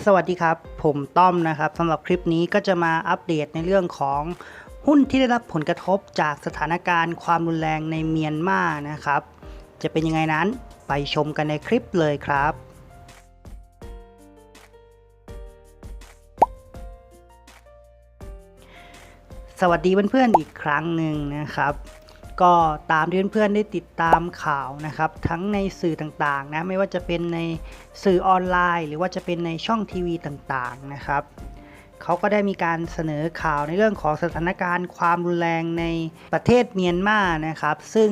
สวัสดีครับ ผมต้อมนะครับสำหรับคลิปนี้ก็จะมาอัปเดตในเรื่องของหุ้นที่ได้รับผลกระทบจากสถานการณ์ความรุนแรงในเมียนมานะครับ จะเป็นยังไงนั้นไปชมกันในคลิปเลยครับ สวัสดีเพื่อนๆอีกครั้งหนึ่งนะครับ ก็ตามที่เพื่อนๆได้ติดตามข่าวนะครับ ทั้งในสื่อต่างๆนะไม่ว่าจะเป็นในสื่อออนไลน์ หรือว่าจะเป็นในช่องทีวีต่างๆนะครับเขาก็ได้มีการเสนอข่าวในเรื่องของสถานการณ์ความรุนแรงในประเทศเมียนมานะครับ ซึ่ง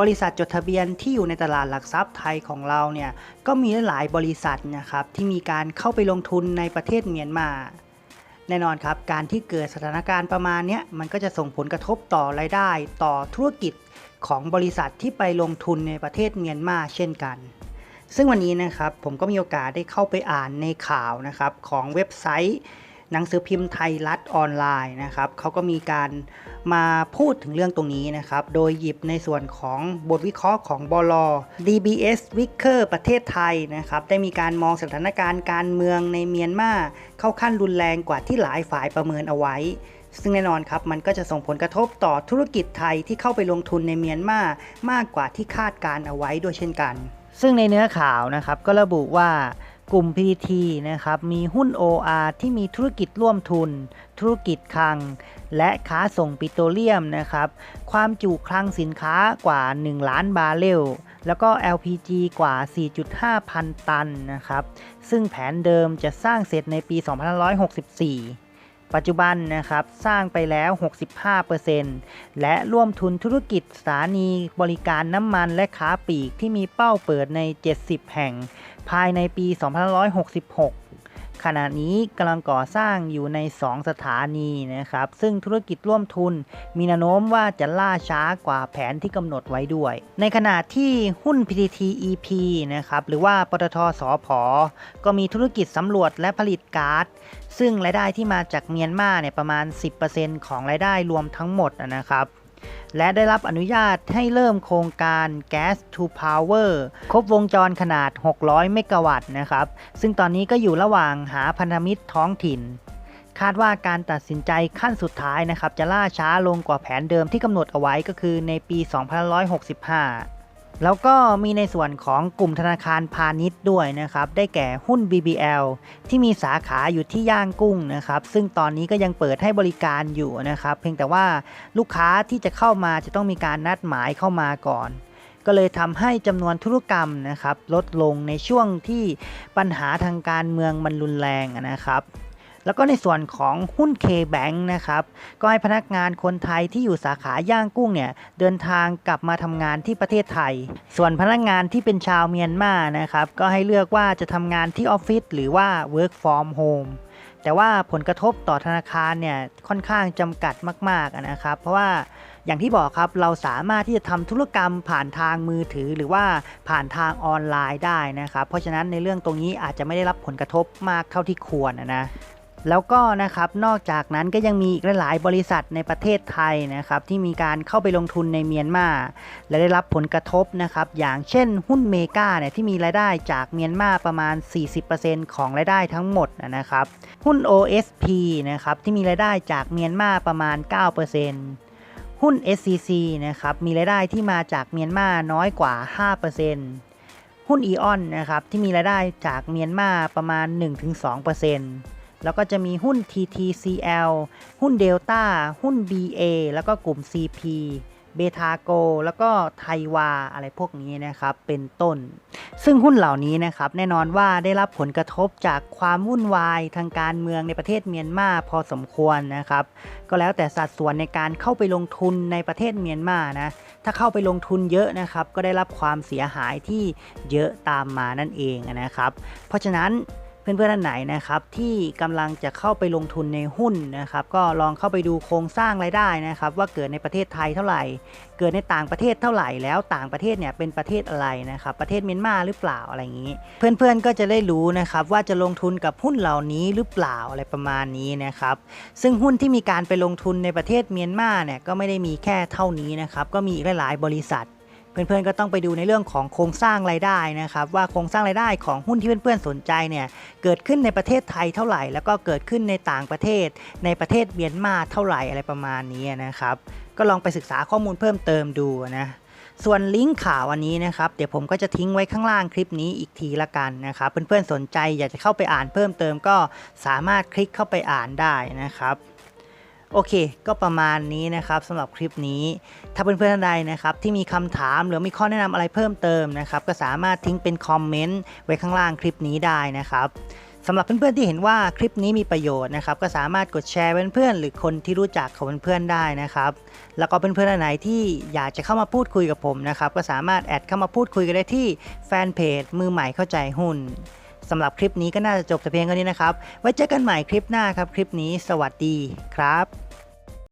บริษัทจดทะเบียนที่อยู่ในตลาดหลักทรัพย์ไทยของเราเนี่ยก็มีหลายบริษัทนะครับที่มีการเข้าไปลงทุนในประเทศเมียนมา แน่นอนครับ การที่เกิดสถานการณ์ประมาณนี้มันก็จะส่งผลกระทบต่อรายได้ต่อธุรกิจของบริษัทที่ไปลงทุนในประเทศเมียนมาเช่นกัน ซึ่งวันนี้นะครับผมก็มีโอกาสได้เข้าไปอ่านในข่าวนะครับของเว็บไซต์ หนังสือพิมพ์ไทยรัฐออนไลน์นะครับเขาก็มีการมาพูดถึงเรื่องตรงนี้นะครับ โดยหยิบในส่วนของบทวิเคราะห์ของบล DBS w i c k e r ประเทศไทยนะครับ ได้มีการมองสถานการณ์การเมืองในเมียนมาเข้าขั้นรุนแรงกว่าที่หลายฝ่ายประเมินเอาไว้ ซึ่งแน่นอนครับ มันก็จะส่งผลกระทบต่อธุรกิจไทยที่เข้าไปลงทุนในเมียนมามากกว่าที่คาดการเอาไว้ด้วยเช่นกัน ซึ่งในเนื้อข่าวนะครับก็ระบุว่า กลุ่ม PTT นะครับ มีหุ้น OR ที่มีธุรกิจร่วมทุน ธุรกิจคลัง และค้าส่งปิโตรเลียมนะครับ ความจุคลังสินค้ากว่า 1 ล้านบาร์เรล แล้วก็ LPG กว่า 4.5 พันตันนะครับ ซึ่งแผนเดิมจะสร้างเสร็จในปี 2564 ปัจจุบันนะครับสร้างไปแล้ว 65%และร่วมทุนธุรกิจสถานีบริการน้ำมันและค้าปลีกที่มีเป้าเปิดใน 70 แห่ง ภายในปี 2566 ขณะนี้กำลังก่อสร้างอยู่ใน 2 สถานีนะครับ ซึ่งธุรกิจร่วมทุน มีแนวโน้มว่าจะล่าช้ากว่าแผนที่กำหนดไว้ด้วย ในขณะที่หุ้น PTT EP นะครับ หรือว่าปตทสอพอก็มีธุรกิจสำรวจและผลิตก๊าซซึ่งรายได้ที่มาจากเมียนมาเนี่ยประมาณ 10%ของรายได้รวมทั้งหมดนะครับ และได้รับอนุญาตให้เริ่มโครงการ Gas to Power ครบวงจรขนาด 600 เมกะวัตต์นะครับ ซึ่งตอนนี้ก็อยู่ระหว่างหาพันธมิตรท้องถิ่น คาดว่าการตัดสินใจขั้นสุดท้ายนะครับ จะล่าช้าลงกว่าแผนเดิมที่กำหนดเอาไว้ก็คือในปี 2565 แล้วก็มีในส่วนของกลุ่มธนาคารพาณิชย์ด้วยนะครับ ได้แก่หุ้น BBL ที่มีสาขาอยู่ที่ย่างกุ้งนะครับ ซึ่งตอนนี้ก็ยังเปิดให้บริการอยู่นะครับ เพียงแต่ว่าลูกค้าที่จะเข้ามาจะต้องมีการนัดหมายเข้ามาก่อน ก็เลยทำให้จำนวนธุรกรรมนะครับ ลดลงในช่วงที่ปัญหาทางการเมืองมันรุนแรงนะครับ แล้วก็ในส่วนของหุ้น K-Bank นะครับ ก็ให้พนักงานคนไทยที่อยู่สาขาย่างกุ้งเนี่ยเดินทางกลับมาทำงานที่ประเทศไทย ส่วนพนักงานที่เป็นชาวเมียนมานะครับ ก็ให้เลือกว่าจะทำงานที่ออฟฟิศหรือว่า work from home แต่ว่าผลกระทบต่อธนาคารเนี่ยค่อนข้างจำกัดมากๆนะครับ เพราะว่าอย่างที่บอกครับเราสามารถที่จะทำธุรกรรมผ่านทางมือถือหรือว่าผ่านทางออนไลน์ได้นะครับ เพราะฉะนั้นในเรื่องตรงนี้อาจจะไม่ได้รับผลกระทบมากเท่าที่ควรนะ แล้วก็นะครับนอกจากนั้นก็ยังมีอีกหลายบริษัทในประเทศไทยนะครับที่มีการเข้าไปลงทุนในเมียนมาและได้รับผลกระทบนะครับอย่างเช่นหุ้นเมกาเนี่ยที่มีรายได้จากเมียนมาประมาณ 40%ของรายได้ทั้งหมดนะครับหุ้น OSP นะครับที่มีรายได้จากเมียนมาประมาณ 9%หุ้น SCC นะครับมีรายได้ที่มาจากเมียนมาน้อยกว่า 5%หุ้น EON นะครับที่มีรายได้จากเมียนมาประมาณ 1-2% แล้วก็จะมีหุ้น TTCL หุ้น Delta หุ้น BA แล้วก็กลุ่ม CP เบทาโก แล้วก็ไทวาอะไรพวกนี้นะครับ เป็นต้น ซึ่งหุ้นเหล่านี้นะครับแน่นอนว่าได้รับผลกระทบจากความวุ่นวายทางการเมืองในประเทศเมียนมาพอสมควรนะครับ ก็แล้วแต่สัดส่วนในการเข้าไปลงทุนในประเทศเมียนมานะ ถ้าเข้าไปลงทุนเยอะนะครับ ก็ได้รับความเสียหายที่เยอะตามมานั่นเองนะครับ เพราะฉะนั้น เพื่อนๆท่านไหนนะครับที่กำลังจะเข้าไปลงทุนในหุ้นนะครับก็ลองเข้าไปดูโครงสร้างรายได้นะครับ ว่าเกิดในประเทศไทยเท่าไหร่ เกิดในต่างประเทศเท่าไหร่แล้วต่างประเทศเนี่ยเป็นประเทศอะไรนะครับ ประเทศเมียนมาหรือเปล่าอะไรอย่างนี้ เพื่อนๆก็จะได้รู้นะครับว่าจะลงทุนกับหุ้นเหล่านี้หรือเปล่าอะไรประมาณนี้นะครับ ซึ่งหุ้นที่มีการไปลงทุนในประเทศเมียนมาเนี่ยก็ไม่ได้มีแค่เท่านี้นะครับก็มีอีกหลายๆบริษัท เพื่อนๆก็ต้องไปดูในเรื่องของโครงสร้างรายได้นะครับว่าโครงสร้างรายได้ของหุ้นที่เพื่อนๆสนใจเนี่ยเกิดขึ้นในประเทศไทยเท่าไหร่ แล้วก็เกิดขึ้นในต่างประเทศ ในประเทศเมียนมาเท่าไหร่อะไรประมาณนี้นะครับก็ลองไปศึกษาข้อมูลเพิ่มเติมดูนะส่วนลิงก์ข่าวอันนี้นะครับเดี๋ยวผมก็จะทิ้งไว้ข้างล่างคลิปนี้อีกทีละกันนะครับเพื่อนๆสนใจอยากจะเข้าไปอ่านเพิ่มเติมก็สามารถคลิกเข้าไปอ่านได้นะครับ โอเค ก็ประมาณนี้นะครับสำหรับคลิปนี้ ถ้าเพื่อนๆท่านใดนะครับที่มีคำถามหรือมีข้อแนะนำอะไรเพิ่มเติมนะครับก็สามารถทิ้งเป็นคอมเมนต์ไว้ข้างล่างคลิปนี้ได้นะครับสำหรับเพื่อนๆที่เห็นว่าคลิปนี้มีประโยชน์นะครับ ก็สามารถกดแชร์เพื่อนๆหรือคนที่รู้จักของเพื่อนๆได้นะครับ แล้วก็เพื่อนๆท่านไหนที่อยากจะเข้ามาพูดคุยกับผมนะครับ ก็สามารถแอดเข้ามาพูดคุยกันได้ที่แฟนเพจมือใหม่เข้าใจหุ้น สำหรับคลิปนี้ก็น่าจะจบแต่เพียงเท่านี้นะครับ ไว้เจอกันใหม่คลิปหน้าครับ คลิปนี้สวัสดีครับ